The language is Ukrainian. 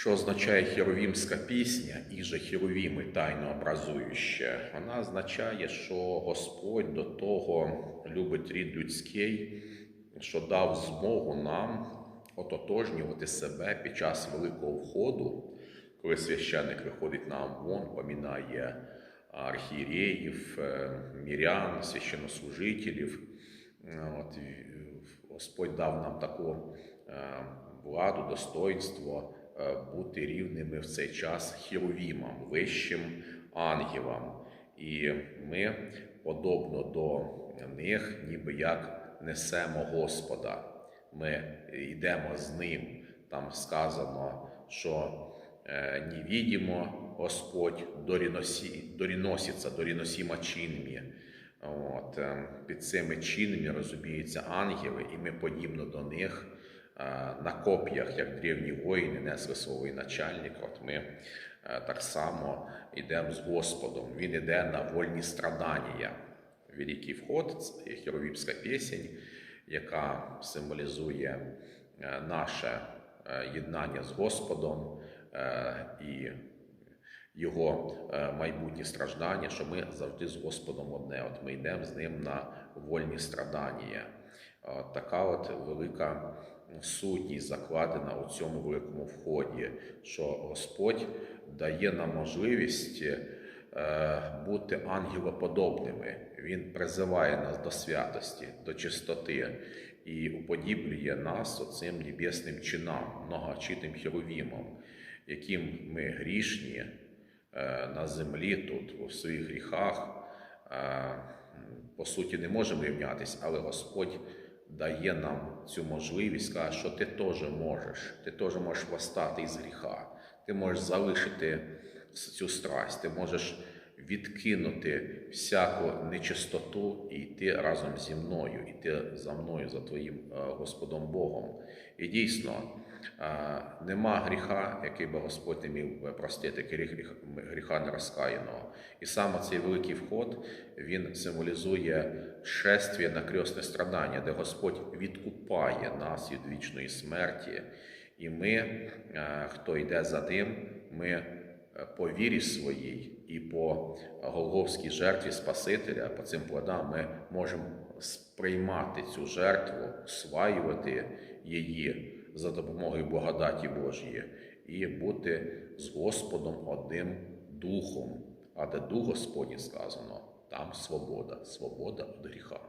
Що означає херовімська пісня і же херовіми тайно образующе? Вона означає, що Господь до того любить рід людський, що дав змогу нам ототожнювати себе під час великого входу, коли священник виходить на амвон, помінає архієреїв, е, мірян, священнослужителів. От, Господь дав нам таку е, владу, достоинство бути рівними в цей час хіровімам, вищим ангелам. І ми, подобно до них, ніби як несемо Господа. Ми йдемо з ним. Там сказано, що е, невидимо Господь доріносі, доріноситься, доріносіма чинмі. От, е, під цими чинами розуміються ангели, і ми подібно до них е, на коп'ях, як древні воїни, несли свого начальника. От ми е, так само йдемо з Господом. Він йде на вольні страдання. Великий вход це є херовіпська пісень, яка символізує е, наше е, єднання з Господом е, і його е, майбутні страждання, що ми завжди з Господом одне. От ми йдемо з ним на вольні страдання. От така от велика сутність закладена у цьому великому вході, що Господь дає нам можливість е, бути ангелоподобними. Він призиває нас до святості, до чистоти і уподіблює нас оцим небесним чинам, многочитим херовімом, яким ми грішні е, на землі тут, у своїх гріхах, е, по суті, не можемо рівнятися, але Господь дає нам цю можливість, каже, що ти теж можеш, ти теж можеш восстати із гріха, ти можеш залишити цю страсть, ти можеш відкинути всяку нечистоту і йти разом зі мною, йти за мною, за твоїм е, Господом Богом. І дійсно, е, нема гріха, який би Господь не міг би простити, крім гріх- гріха нерозкаяного. І саме цей великий вход він символізує шествіє на крьосне страдання, де Господь відкупає нас від вічної смерті. І ми, е, хто йде за ним, ми по вірі своїй і по Голговській жертві Спасителя, по цим плодам, ми можемо сприймати цю жертву, усваювати її за допомогою благодаті Божої і бути з Господом одним духом. А де дух Господній сказано, там свобода, свобода від гріха.